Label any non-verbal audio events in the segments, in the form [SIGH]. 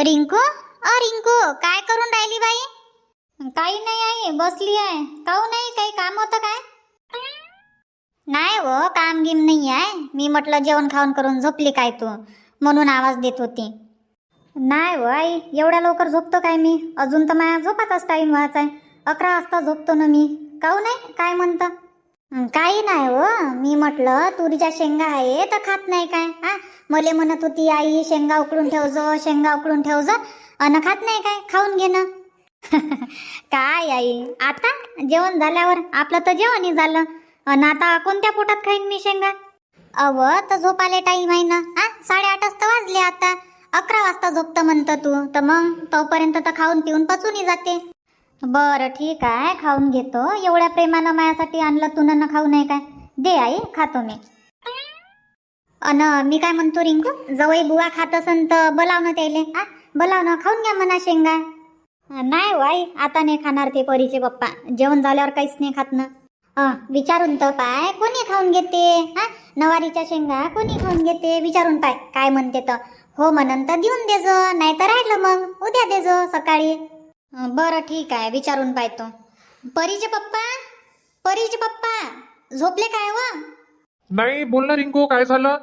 रिंकू? अ रिंकू काय करून राहिली बाई? काही नाही आहे बसली आहे. काऊ नाही? काही काम होतं काय? नाही हो काम गिम नाही आहे. मी म्हटलं जेवण खाऊन करून झोपली काय तू? म्हणून आवाज देत होती. नाही हो आई एवढ्या लवकर झोपतो काय मी? अजून तर माझ्या झोपाचाच टाईम व्हायचा आहे अकरा वाजता झोपतो ना मी. काऊ नाही काय म्हणतं? काही नाही हो. मी म्हटलं तुरीच्या शेंगा आहे तर खात नाही काय? हा? मले म्हणत होती आई शेंगा उकडून ठेवजो शेंगा उकडून ठेवजो. अन खात नाही काय? खाऊन घे ना. [LAUGHS] काय आई? आता? जेवण झाल्यावर? आपलं तर जेवणही झालं. अन आता कोणत्या पोटात खाईन मी शेंगा? अव तर झोपाले टाईम आहे ना. हा? साडेआठ वाजता वाजले आता. अकरा वाजता झोपतं म्हणतं तू. तर मग तोपर्यंत तर खाऊन पिऊन पचूनही जाते. बरं ठीक आहे. खाऊन घेतो. एवढ्या प्रेमानं माझ्यासाठी आणलं तू खाऊ नाही काय? दे आई खातो मी. अन मी काय म्हणतो रिंकू? जवळ बुवा खात असन तर बोलाव ना त्याले आ? बोलाव ना खाऊन घ्या म्हणा शेंगा. नाही हो आई आता नाही खाणार ते परीचे पप्पा. जेवण झाल्यावर काहीच नाही खात ना. विचारून तर पाय कोणी खाऊन घेते? हा नवारीच्या शेंगा कोणी खाऊन घेते? विचारून पाय काय म्हणते तर. हो म्हणन तर देऊन देजो नाही तर राहिलं मग. उद्या देजो सकाळी. बरं ठीक आहे विचारून पाहतो. परीचे पप्पा परीचे पप्पा झोपले काय व नाही बोल ना रिंकू काय झालं?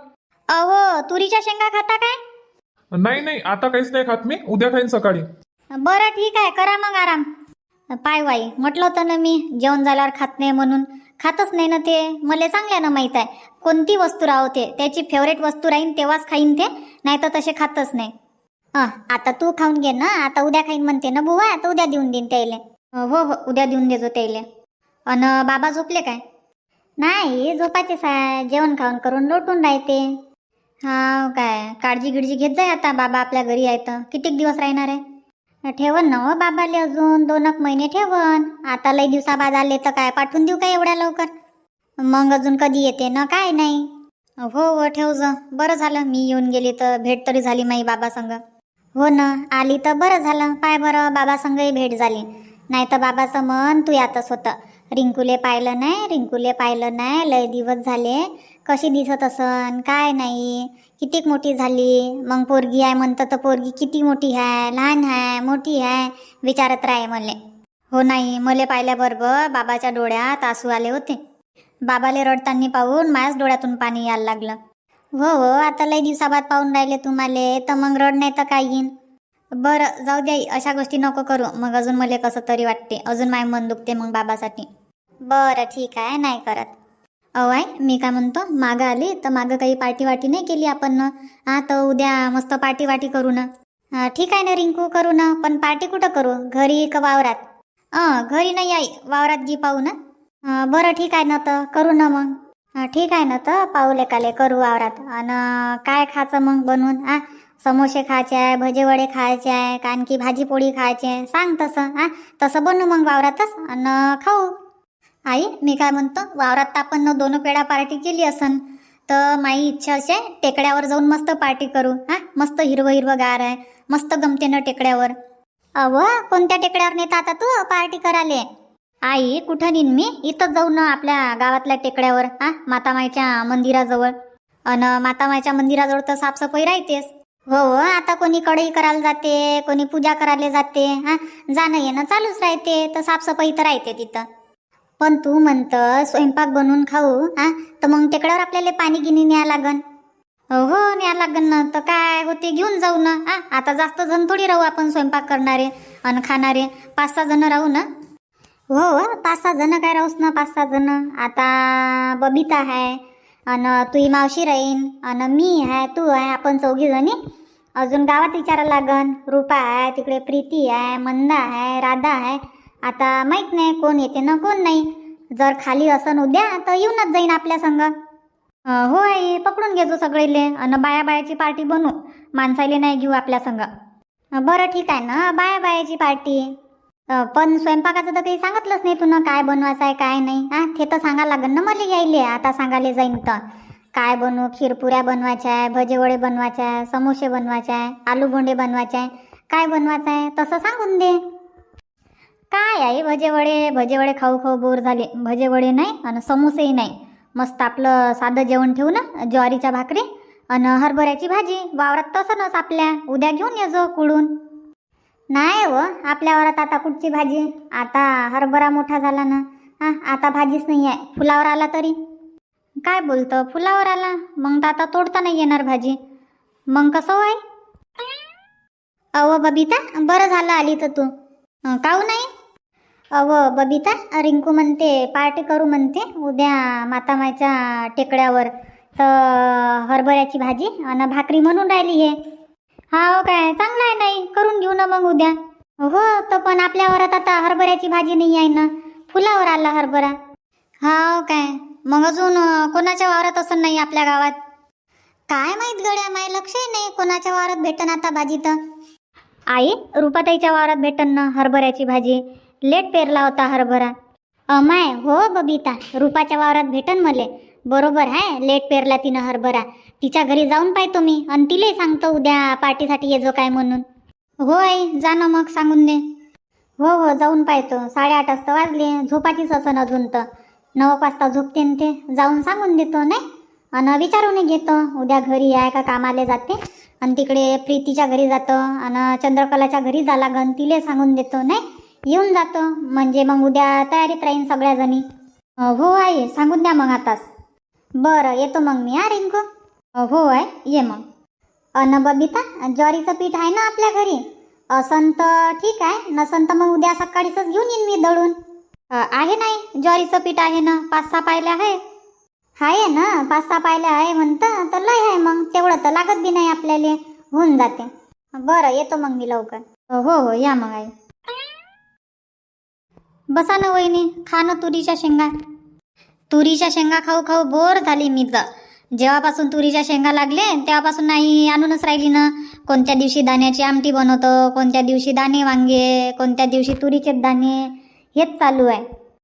अहो तुरीच्या शेंगा खाता काय? नाही नाही आता काहीच नाही खात मी उद्या खाईन सकाळी. बरं ठीक आहे करा मग आराम. पाय वाई म्हटलं होतं ना मी जेवण झाल्यावर खात नाही म्हणून. खातच नाही ना ते मला चांगल्यानं माहीत आहे. कोणती वस्तू राहते त्याची फेवरेट वस्तू राहीन तेव्हाच खाईन ते नाही तर तसे खातच नाही. हां. आता तू खाऊन घे ना. आता उद्या खाईन म्हणते ना बुवा. आता उद्या देऊन देईन त्याले. हो हो. उद्या देऊन देजो त्याले. अन बाबा झोपले काय? नाही झोपायचेच आहे जेवण खाऊन करून लोटून राहते. हा काय. काळजी गिळजी घेत जाय आता. बाबा आपल्या घरी आहे तर कितीक दिवस राहणार आहे? ठेवन ना हो बाबाले अजून. दोन एक महिने ठेवन. आता लई दिवसाबाद आले तर काय? पाठवून देऊ काय एवढ्या लवकर? मग अजून कधी येते ना काय नाही. हो हो. ठेव ज बरं झालं. मी येऊन गेली तर भेट तरी झाली माई बाबा संग. हो ना आली तर बरं झालं. पाय बरं बाबा संगही भेट झाली. नाही तर बाबाचं मन तू यातच होतं. रिंकूले पाहिलं नाही रिंकूले पाहिलं नाही लय दिवस झाले. कशी दिसत असन काय नाही. कितीक मोठी झाली. मग पोरगी आहे म्हणतं तर पोरगी किती मोठी आहे लहान आहे मोठी आहे विचारत राहे मले. हो नाही मले पाहिल्याबरोबर बाबाच्या डोळ्यात आसू आले होते. बाबाले रडताना पाहून माझ्याच डोळ्यातून पाणी यायला लागलं. हो हो आता लई दिवसाबाद पाहून राहिले तुम्हाला. तर मग रड नाही तर काय येईन बरं जाऊ द्या अशा गोष्टी नको करू. मग अजून मला कसं तरी वाटते. अजून माय मन दुखते मग बाबासाठी. बरं ठीक आहे नाही करत. अहो आहे मी काय म्हणतो? मागं आली तर मागं काही पार्टी वाटी नाही केली आपण ना? हा तर उद्या मस्त पार्टी वाटी करू ना. ठीक आहे ना रिंकू करू ना. पण पार्टी कुठं करू? घरी का वावरात? घरी नाही आई वावरात गी पाहू ना. बरं ठीक आहे ना तर. करू ना मग. ठीक आहे ना तर. पाऊले काले करू वावरात आणि काय खायचं मग बनवून? आ समोसे खायचे आहे भजे वडे खायचे आहे कारण की भाजी पोळी खायची आहे. सांग तसं. आ तसं बनवू मग वावरातच. आणि खाऊ. आई मी काय म्हणतो? वावरात तर आपण दोन पेढा पार्टी केली असन. तर माई इच्छा अशी आहे टेकड्यावर जाऊन मस्त पार्टी करू. हा मस्त हिरवं हिरवं गार आहे. मस्त गमते ना टेकड्यावर. अव कोणत्या टेकड्यावर नेता आता तू? पार्टी करायला. आई कुठं नेईन मी? इथंच जाऊ ना आपल्या गावातल्या टेकड्यावर हा? मातामाईच्या मंदिराजवळ. अन मातामाईच्या मंदिराजवळ तर साफसफाई राहतेस हो हो आता कोणी कढई करायला जाते कोणी पूजा करायला जाते हा? जाणं येणं चालूच राहते तर साफसफाई तर राहते तिथं. पण तू म्हणत स्वयंपाक बनवून खाऊ हा? तर मग टेकड्यावर आपल्याला पाणी गिनी न्या लागन. हो, हो न्या लागन ना तर काय होते घेऊन जाऊ ना हा? आता जास्त जण थोडी राहू आपण स्वयंपाक करणारे आणि खाणारे. पाच सहा जण राहू ना. हो, हो पाच सहा जण काय राहूस ना पाच सहा जण. आता बबिता आहे आणि तुही मावशी राहीन आणि मी आहे तू आहे आपण चौघी जणी अजून गावात विचारा लागन रूपा आहे तिकडे प्रीती आहे मंदा आहे राधा आहे आता माहीत नाही कोण येते ना कोण नाही. जर खाली असन उद्या तर येऊनच जाईन आपल्या संग. हो आई पकडून घेजो सगळेले आणि बाया बायाची पार्टी बनवू माणसाले नाही घेऊ आपल्या संग. बरं ठीक आहे ना बाया बायाची पार्टी. पण स्वयंपाकाचं तर काही सांगितलंच नाही तुनं काय बनवायचं आहे काय नाही. हा ते तर सांगायला लागन ना मला यायले आता सांगायला जाईन तर. काय बनवू खीरपुऱ्या बनवायच्या आहे भजेवडे बनवायचे आहे समोसे बनवायचे आहे आलू बोंडे बनवायचे आहे. काय बनवायचं आहे तसं सांगून दे. काय आहे भजेवडे? भजेवडे खाऊ खाऊ बोर झाले. भजेवडे नाही आणि समोसेही नाही. मस्त आपलं साधं जेवण ठेवू ना ज्वारीच्या भाकरी आणि हरभऱ्याची भाजी. वावरात तसं नस आपल्या. उद्या घेऊन ये जो कुडून. नाही व आपल्या वरात आता कुठची भाजी? आता हरभरा मोठा झाला ना. हा आता भाजीच नाही आहे. फुलावर आला तरी? काय बोलतं फुलावर आला? मग तर आता तोडता नाही येणार भाजी. मग कसं आहे अव बबिता बरं झालं आली तर तू. काऊ नाही? अव बबिता रिंकू म्हणते पार्टी करू म्हणते उद्या मातामाईच्या टेकड्यावर. तर हरभऱ्याची भाजी आणि भाकरी म्हणून राहिली हे. हा हो काय? चांगलं आहे नाही. करून घेऊ ना मग उद्या. हो तर पण आपल्या आता हरभऱ्याची भाजी नाही आहे ना. फुलावर आला हरभरा. हा हो काय? मग अजून कोणाच्या वावरात असं नाही आपल्या गावात? काय माहीत गड्या माय लक्षही नाही कोणाच्या वावरात भेटन आता भाजी तर. आई रुपाताईच्या वावरात भेटन ना हरभऱ्याची भाजी. लेट पेरला होता हरभरा. अमाय हो बबिता रुपाच्या वावरात भेटन मले. बरोबर आहे लेट पेरला तिनं हरभरा. तिच्या घरी जाऊन पाहतो मी आणि तिलाही सांगतो उद्या पार्टीसाठी ये जो काय म्हणून. हो आई जा ना मग सांगून दे. हो हो जाऊन पाहतो. साडेआठ वाजता वाजले झोपाचीच असं अजून तर. नऊ वाजता झोपते ते. जाऊन सांगून देतो नाही? आणि विचारून घेतो. उद्या घरी आहे का कामाला जाते? आणि तिकडे प्रीतीच्या घरी जातो. आणि चंद्रकलाच्या घरी जा लागन तिले सांगून देतो नाही? येऊन जातो. म्हणजे मग उद्या तयारीत राहीन सगळ्याजणी. हो, हो आहे सांगून द्या मग आताच. बरं येतो मग मी हा रिंकू. हो आहे ये मग. अन बबिता ज्वारीचं पीठ आहे ना आपल्या घरी? असन तर ठीक आहे. नसन तर मग उद्या सकाळीच घेऊन येईन मी दळून. आहे नाही ज्वारीचं पीठ आहे ना? पाच सहा पायल्या आहे आहे ना पाच सहा पायल्या आहे म्हणतं तर लय आहे मग. तेवढं तर लागत बी नाही आपल्याला. होऊन जाते. बरं येतो मग मी लवकर. हो हो या मग आई. बसा ना वहिनी. खा ना तुरीच्या शेंगा. तुरीच्या शेंगा खाऊ खाऊ बोर झाली मी तर. जेव्हापासून तुरीच्या शेंगा लागले तेव्हापासून नाही आणूनच राहिली ना. कोणत्या दिवशी दाण्याची आमटी बनवतो कोणत्या दिवशी दाणे वांगे कोणत्या दिवशी तुरीचे दाणे हेच चालू आहे.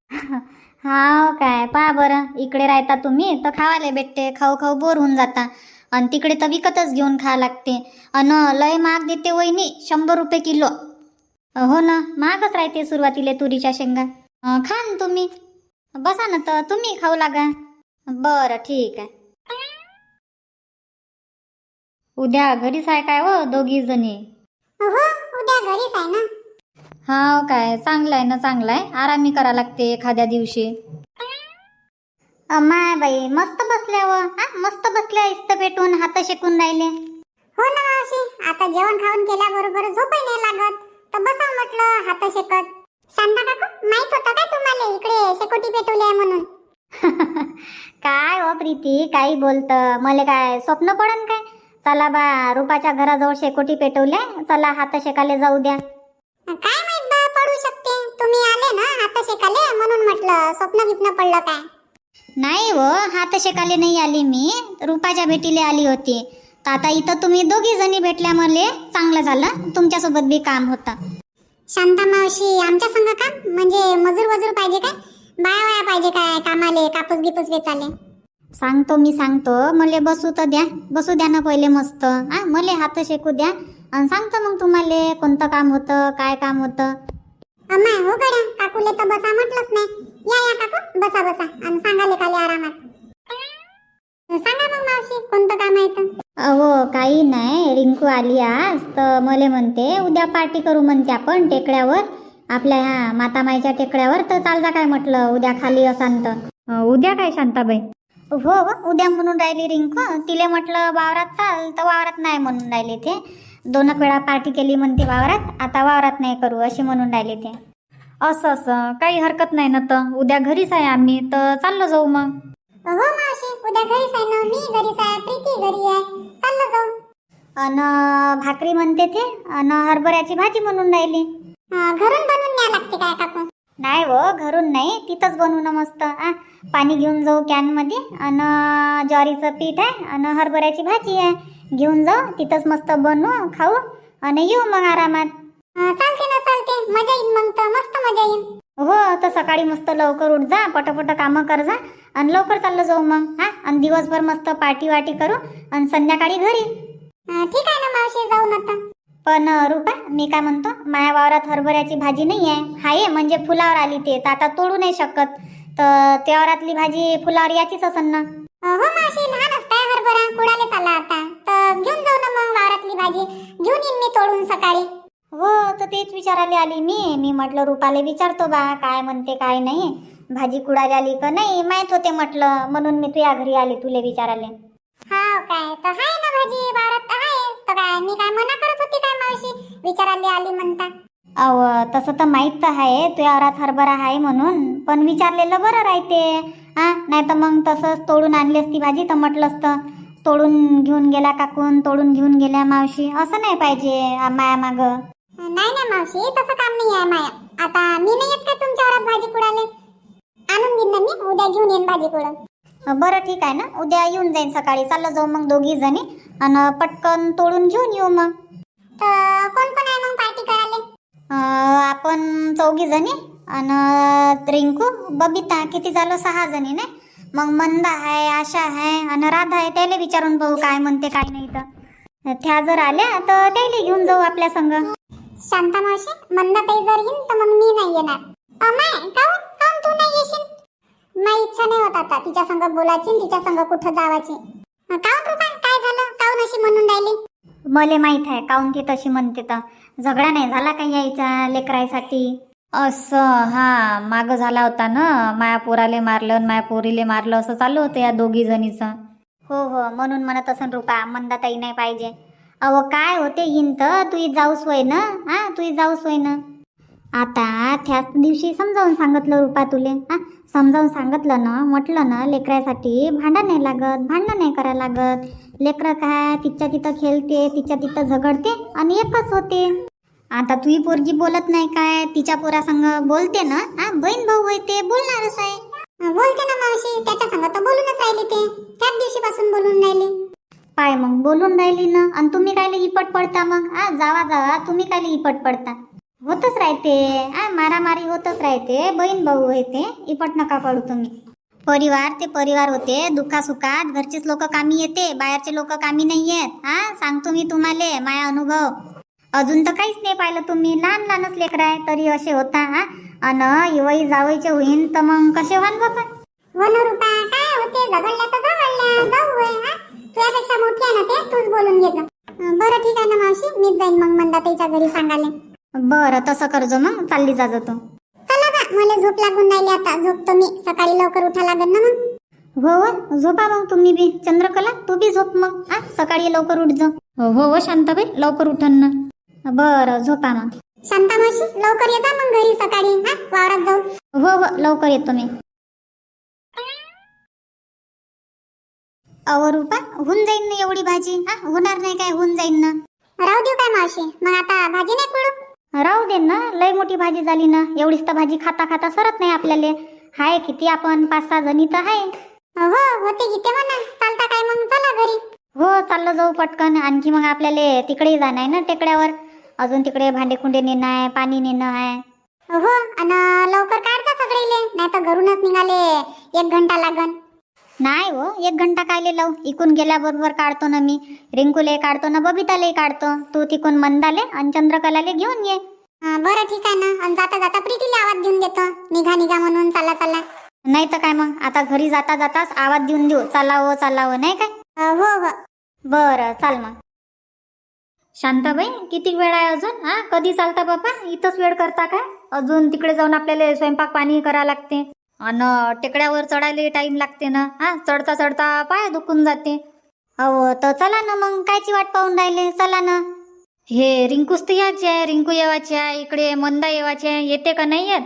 [LAUGHS] हा काय पहा बरं इकडे राहता तुम्ही तर खावाले भेटते खाऊ खाऊ बोर होऊन जाता. आणि तिकडे तर विकतच घेऊन खा लागते. अन लय महाग देते वहिनी शंभर रुपये किलो. हो ना महागच राहते सुरुवातीला तुरीच्या शेंगा. खा ना तुम्ही. बसा ना तर तुम्ही खाऊ लागा. बरं ठीक आहे. उद्या घरीच आहे काय हो दोघी जणी? हो उद्या घरीच आहे ना. हा काय चांगलं आहे ना चांगलं आहे. आरामी करा लागते एखाद्या दिवशी. माय बाई मस्त बसल्यावर हा मस्त बसल्या इस्त पेटून हात शेकून राहिले. हो ना मावशी आता जेवण खाऊन केल्याबरोबर झोपही नाही लागत. तर बसा म्हटलं हात शेकत. शांता काकू माहीत होतं काय तुम्हाला? इकडे शेकोटी पेटवली आहे म्हणून. [LAUGHS] काय हो प्रीती काही बोलत. मला काय स्वप्न पडन काय? चला बा रुपाच्या घराजवळ शेकोटी पेटवल्या चला हात शेकाले जाऊ द्या. काय माहीत बा पडू शकते. तुम्ही आले ना हात शेकाले म्हणून म्हटलं स्वप्न गिप्न पडलं काय? नाही हो हात शेकाले नाही आली मी. रुपाच्या भेटीला आली होती. तर आता इथं तुम्ही दोघी जणी भेटल्या मले. चांगलं झालं. तुमच्यासोबत बी काम होतं. शांता मावशी आमच्या संग का म्हणजे मजूर वजूर पाहिजे काय? बाया वाया पाहिजे काय? कामाले कापूस गिपूस वेचाले. सांगतो मी सांगतो. मले बसू तर द्या. बसू द्या ना पहिले मस्त. हा मले हात शेकू द्या. आणि सांगतो मग तुम्हाला कोणतं काम होतं काय काम होतं. अम्मा हो गड्या. काकूले तर बसा म्हटलंच नाही. या या काकू. बसा बसा. आणि सांगा लेखाले आरामात. सांगा मग मावशी कोणतं काम आहे तर अहो काही नाही. रिंकू आली आज. तर मले म्हणते उद्या पार्टी करू म्हणते आपण टेकड्यावर. आपल्या ह्या मातामाईच्या टेकड्यावर तर चालता काय म्हटलं उद्या खाली असांत उद्या काय शांताबाई? हो हो उद्या म्हणून राहिली रिंकू तिले म्हटलं वावरात चाल. तर वावरात नाही म्हणून राहिले ते. दोन वेळा पार्टी केली म्हणते वावरात आता वावरात नाही करू अशी म्हणून राहिले ते. असं असं काही हरकत नाही ना तर. उद्या घरीच आहे आम्ही तर चाललो जाऊ मग. हो मावशी उद्या घरीच आहे ना. मी घरीच आहे प्रीती घरी आहे. चाललो जाऊ. अन भाकरी म्हणते ते अन हरभऱ्याची भाजी म्हणून राहिली. अं, घरून बनवून न्याय लागते काय काकू नाही हो घरून नाही. तिथंच बनवू ना मस्त. आ पाणी घेऊन जाऊ कॅनमध्ये अन ज्वारीचं पीठ आहे. अन हरभऱ्याची भाजी आहे. घेऊन जाऊ. तिथंच मस्त बनवू खाऊ. आणि येऊ मग आरामात. चालते ना चालते. मजा येईल मग तर. मस्त मजा येईल हो तर सकाळी मस्त लवकर उठ जा. पटापट कामं कर जा. आणि लवकर चाललं जाऊ मग. हा आणि दिवसभर मस्त पार्टी वाटी करू. आणि संध्याकाळी घरी. ठीक आहे ना मावशी. जाऊ ना आता. पण रुपा मी काय म्हणतो माया वावरात हरभऱ्याची भाजी नाही आहे. हाये म्हणजे फुलावर आली ते तर आता तोडू नाही शकत. तर त्या वावरातली भाजी फुलावर याचीच असन ना. हो मावशी लहान असताय हरभरा कुडाले चालला आता. तर घेऊन जाऊ ना मग वावरातली भाजी. घेऊन येईन मी तोडून सकाळी. हो तर तेच विचारायला आली मी. मी म्हटलं रुपाले विचारतो बा काय म्हणते काय नाही. भाजी कुडाली आली का नाही? माहीत होते म्हटलं. म्हणून मी तुझ्या घरी आले तुले विचाराले. हा काय तर हाय ना भाजी वावरात काय? मी काय मना करत होती काय मावशी? विचारायला आली म्हणता. अव तसं तर माहीत तर आहे तुझ्या औरात हरभरा आहे म्हणून. पण विचारलेलं बरं राहते. हा नाही तर मग तसंच तोडून आणली असती भाजी तर म्हटलं असतं. तोडून घेऊन गेला काकून तोडून घेऊन गेल्या मावशी. असं नाही पाहिजे माया माग. नाही ना मावशी तसं काम नाही आहे माया. आता मी नाही येत काय तुमच्या घरात भाजी कुडाले? आणून देईन ना मी उद्या घेऊन येईन भाजी कुडून. बरं ठीक आहे ना? उद्या येऊन जाईन सकाळी. चाललं जाऊ मग दोघी जणी. आणि पटकन तोडून घेऊन येऊ मग. तर कोण कोण आहे मग पार्टी करायला? आपण चौघी जणी आणि रिंकू बबिता किती झालं? सहा जणी नाही? मग मंदा आहे आशा आहे आणि राधा आहे. त्याला विचारून पाहू काय म्हणते काय नाही तर त्या जर आल्या तर त्याला घेऊन जाऊ आपल्या संग. शांता मावशी मंदाताई जर येईन तर मग मी नाही येणार. अमाय काऊन तू नाही येशील माझी इच्छा नाही होत आता. तिच्या संग बोलायची तिच्या संग कुठं जावायची? अं, काय झालं? काऊन अशी म्हणून राहिली? मले माहीत आहे काऊन ती तशी म्हणते तर. झगडा नाही झाला काही यायचा लेकरायसाठी असं हा माग झाला होता ना. माया पोराले मारलं आणि माया पोरीले मारलं असं चालू होतं या दोघी जणीचं. हो हो म्हणून म्हणत असं रुपा मंदाताई नाही पाहिजे. अहो काय होते हिंत? तुही जाऊस होय ना? हा तुही जाऊस होय ना? आता त्याच दिवशी समजावून सांगितलं रुपा तुले. हा समजावून सांगितलं ना म्हटलं ना लेकरासाठी भांडण नाही लागत भांडण नाही करायला लागत. लेकरं काय तिच्या तिथं खेळते तिच्या तिथं झगडते आणि एकच होते. आता तुही पोरगी बोलत नाही काय तिच्या पोरासंग बोलते ना? हा बहीण भाऊ होय ते बोलणारच आहे. बोलते ना मावशी त्याच्या संग तर बोलूनच राहिली ते. त्याच दिवशीपासून बोलून राहिली. पाय मग बोलून राहिली ना आणि तुम्ही कायले इपट पडता मग? हा जावा जावा तुम्ही कायले इपट पडता. होतच राहते. हा मारामारी होतच राहते. बहीण भाऊ होते इपट नका पडू तुम्ही. परिवार ते परिवार होते. दुःखासुखात घरचेच लोक कामी येते. बाहेरचे लोक कामी नाही येत. हा सांगतो मी तुम्हाला माया अनुभव. अजून तर काहीच नाही पाहिलं तुम्ही. लहान लहानच लेकर आहे तरी असे होता हा अन इवई जावईचे होईन तर मग कसे व्हान बाबा हो ना रुपा काय होते? झगडल्या तर झगडल्या. जाऊ होय हा तुझ्यापेक्षा मोठी आहे ना ते? तूच बोलून घे बरं ठीक आहे ना मावशी. मीच जाईन मग मंदाताईच्या घरी सांगाले बरं तसं करजो मग चालली जाजो तू चला बा मला झोप लागून राहिली आता. झोपतो मी. सकाळी लवकर उठा लागेल ना मग. हो हो झोपा मग तुम्ही बी. चंद्रकला तू बी झोप मग. हा सकाळी लवकर उठ जा. हो हो हो शांताबाई लवकर उठन ना. बरं झोपा मग. शांता मावशी लवकर येता मग घरी सकाळी. हा वावरात जाऊ. हो हो लवकर येतो मी. अहो रुपा होऊन जाईन ना एवढी भाजी? हा होणार नाही काय होऊन जाईन ना. राहू देऊ काय मावशी? मग आता भाजी नाही कुडू राहू दे ना लय मोठी भाजी झाली ना. एवढीच तर भाजी खाता खाता सरत नाही आपल्याला. हाय किती आपण पाच सहा जणी तर आहे. हो होते गीते म्हणा चालता काय मग? चला घरी. हो चाललं जाऊ पटकन. आणखी मग आपल्याला तिकडेही जाणं आहे ना टेकड्यावर. अजून तिकडे भांडे कुंडे नेणं आहे पाणी नेणं आहे. हो आणि लवकर काढता सगळे नाही तर घरूनच निघाले. एक घंटा लागन. नाही हो एक घंटा कायले लावू. इकून गेल्याबरोबर काढतो ना मी. रिंकूले काढतो ना बबिताले काढतो. तू तिकून मंदाले आणि चंद्रकलाले घेऊन ये. बरं ठीक आहे ना. आणि जाता जाता प्रीतीला आवाज देऊन देतो. निघा निघा म्हणून चला चला. नाही तर काय मग? आता घरी जाता जाताच आवाज देऊन देऊ. चालावं चालावं नाही काय? अं, हो हो. बरं चाल मग. शांताबाई किती वेळ आहे अजून? हा कधी चालता बापा? इथंच वेळ करता काय? अजून तिकडे जाऊन आपल्याला स्वयंपाक पाणी करा लागते. आणि टेकड्यावर चढायला टाइम लागते ना. हा चढता चढता पाय दुखून जाते. अहो तर चला ना मग कायची वाट पाहून राहिले? चला ना. हे रिंकूच तर यायची आहे रिंकू येवाची आहे इकडे मंदा येवाची आहे. येते का? नाही येत?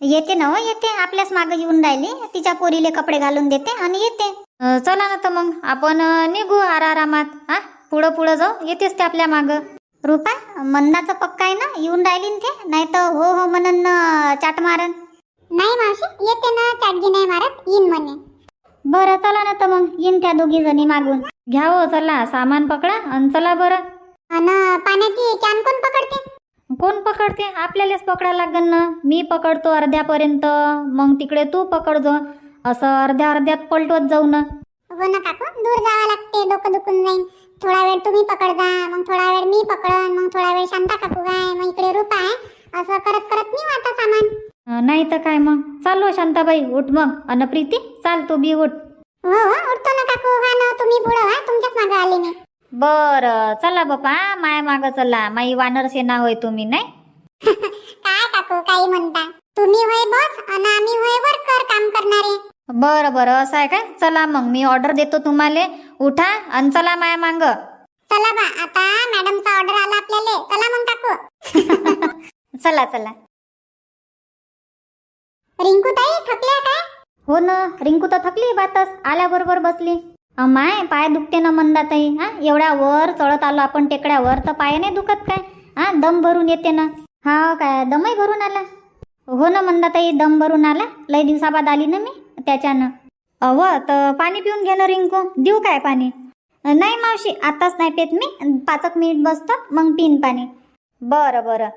येते ना हो येते. आपल्याच मागे येऊन राहिली. तिच्या पोरीले कपडे घालून देते आणि येते. अं, चला ना तर मग आपण अं, निघू आरारामात. हा पुढं पुढं जाऊ. येतेच ते आपल्या माग. रुपा मंदाचं पक्का आहे ना? येऊन राहिली न ते? नाही तर हो हो म्हणन चाट मारन. नाही मावशी येते ना चाटगी नाही मारत येईन म्हणे. बरं चला ना तर मग येईन त्या दोघी जणी मागून. घ्या हो चला सामान पकडा आणि चला बरं. आणि पाण्याची कॅन कोण पकडते? कोण पकडते? आपल्यालाच पकडा लागन ना. मी पकडतो अर्ध्यापर्यंत. मग तिकडे तू पकडजो. असं अर्ध्या अर्ध्यात पलटवत जाऊ ना. हो ना काकू दूर जावं लागते डोकं दुखून जाईन. थोडा वेळ तुम्ही पकडजा मग थोडा वेळ मी पकडन मग थोडा वेळ शांता काकू आहे मग इकडे रूपा आहे. असं करत करत मी आता सामान. नाही तर काय मग? चालू शांताबाई उठ मग. अन प्रीती चाल तू बी उठ. हो हो उठतो ना काकू. ना तुम्ही पुढं तुमच्याच मागं आले मी. बर चला बापा माय माग चला. माई वानर सेना होय तुम्ही नाही? [LAUGHS] काय काकू काही म्हणता? तुम्ही होय बॉस आणि आम्ही होय वर्कर काम करणारे. बरं बरं असं आहे काय? चला मग मी ऑर्डर देतो तुम्हाला. उठा आणि चला माया मांग. चला बा आता मॅडमचा ऑर्डर आला आपल्याला. चला मग काकू. [LAUGHS] [LAUGHS] चला चला. रिंकू ताई थकल्या काय हो ना रिंकू तर थकली बातच आल्याबरोबर बसली. माय पाय दुखते ना मंदाताई हा? एवढ्या वर चढत आलो आपण टेकड्यावर तर पाय नाही दुखत काय? हा दम भरून येते ना. हा काय दमही भरून आला? हो ना मंदाताई दम भरून आला. लय दिवसाबाद आली ना मी त्याच्यानं. अव तर पाणी पिऊन घे ना रिंकू देऊ काय पाणी? नाही मावशी आताच नाही पेत मी पाच एक मिनिट बसतो मग पिन पाणी. बरं बरं.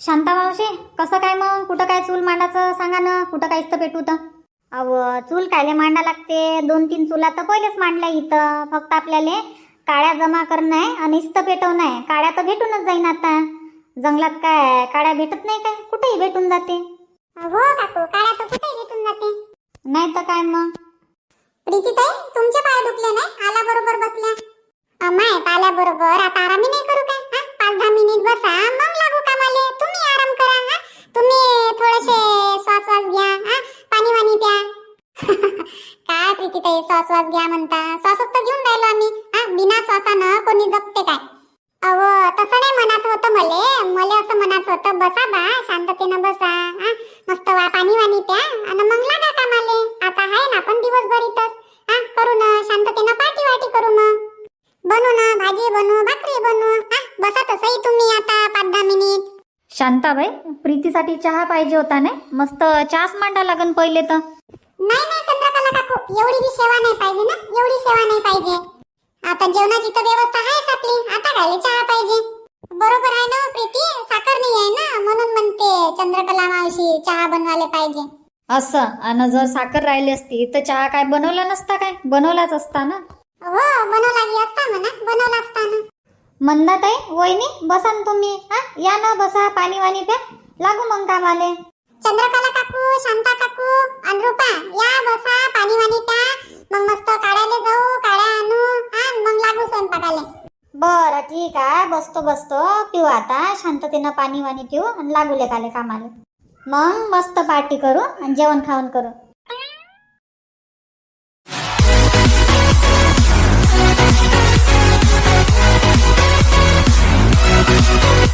शांता मावशी कसं काय मग? कुठं काय चूल मांडायचं सांगा ना. कुठं काहीच तर पेटू तर. अव चूल कायले मांडा लागते? दोन तीन चुला तर पहिलेच मांडल्या इथं. फक्त आपल्याला काळ्या जमा करणं आहे आणि इस्त पेटवणं आहे. काळ्या तर भेटूनच जाईन आता. जंगलात काय काळ्या भेटत नाही काय? कुठेही भेटून जाते. हो काकू काळ्या तर कुठे भेटून जाते. नाही तर काय मग? प्रीती ताई तुमचे पाय दुखले नाही? आल्या बरोबर बसल्या. अमाय आल्या बरोबर आता आरामी नाही करू काय? हा? पाच दहा मिनिट बसा. मग लागू तुम्ही आराम करा हा? तुम्ही थोडेसे श्वास श्वास घ्या हा? पाणी वाणी प्या. [LAUGHS] काय प्रीती ताई श्वास श्वास घ्या म्हणता. श्वासच तर घेऊन राहिलो आम्ही हा? बिना श्वासानं कोणी जगते काय? अव तसं नाही म्हणायचं होतं मले. मले असं म्हणायचं होतं बसा बा शांततेनं बसा हा? मस्त वा पाणी वाणी प्या. आणि मग लागा कामाले. आता आहे ना आपण दिवसभर इथंच हा? करू ना शांततेनं पार्टी वाटी करू मग बनू ना भाजी बनू भाकरी बनू हा? बसा तसंही तुम्ही आता पाच दहा मिनिट. शांताबाई प्रीतीसाठी चहा पाहिजे होता नाही मस्त चहाच मांडा लागन पहिले तर. नाही नाही चंद्रकला काकू एवढी बी सेवा नाही पाहिजे ना? एवढी सेवा नाही पाहिजे. आता जेवणाची तर व्यवस्था आहेच आपली. आता काय चहा पाहिजे. बरोबर आहे ना प्रीती? साखर नाही आहे ना? म्हणून म्हणते चंद्रकला मावशी चहा बनवायला पाहिजे. असं? आणि जर साखर राहिली असती तर चहा काय बनवला नसता काय? बनवलाच असता ना? हो बनवला असता म्हणा. ना मंदाताई वहिनी बसा ना तुम्ही. हा या ना बसा पाणी वाणी प्या. लागू मग कामाले. चंद्रकला काकू शांता काकू अनुरूपा या बसा पाणी वाणी प्या. मग मस्त काढायला जाऊ काढ्या आणू. हा मग लागू स्वयंपाकाले. बरं ठीक आहे. बसतो बसतो. पिऊ आता. शांततेनं पाणी वाणी पिऊ आणि लागू लेकाले कामाले. मग मस्त पार्टी करू आणि जेवण खाऊन करू.